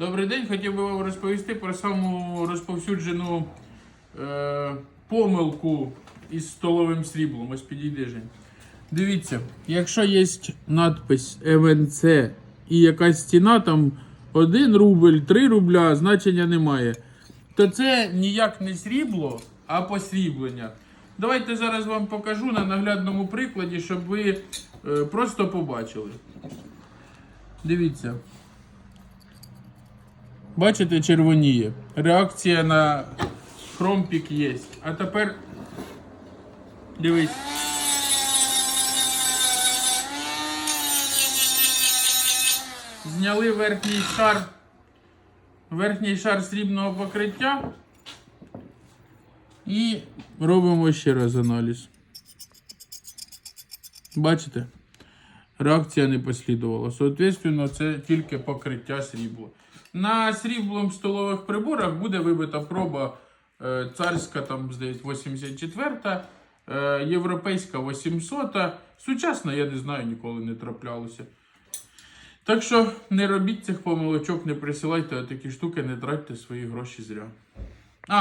Добрий день, хотів би вам розповісти про саму розповсюджену е, помилку із столовим сріблом. Ось підійди Жень. Дивіться, якщо є надпис МНЦ і якась ціна, там 1 рубль, 3 рубля, значення немає. То це ніяк не срібло, а посріблення. Давайте зараз вам покажу на наглядному прикладі, щоб ви е, просто побачили. Дивіться. Бачите, червоніє. Реакція на хромпік є. А тепер дивись. Зняли верхній шар, верхній шар срібного покриття і робимо ще раз аналіз. Бачите? Реакція не послідувала. Соответственно, це тільки покриття срібла. На сріблом столових приборах буде вибита проба е, царська, там, здається, 84, е, європейська 800. Сучасна, я не знаю, ніколи не траплялося. Так що не робіть цих помилочок, не присилайте такі штуки, не тратьте свої гроші зря.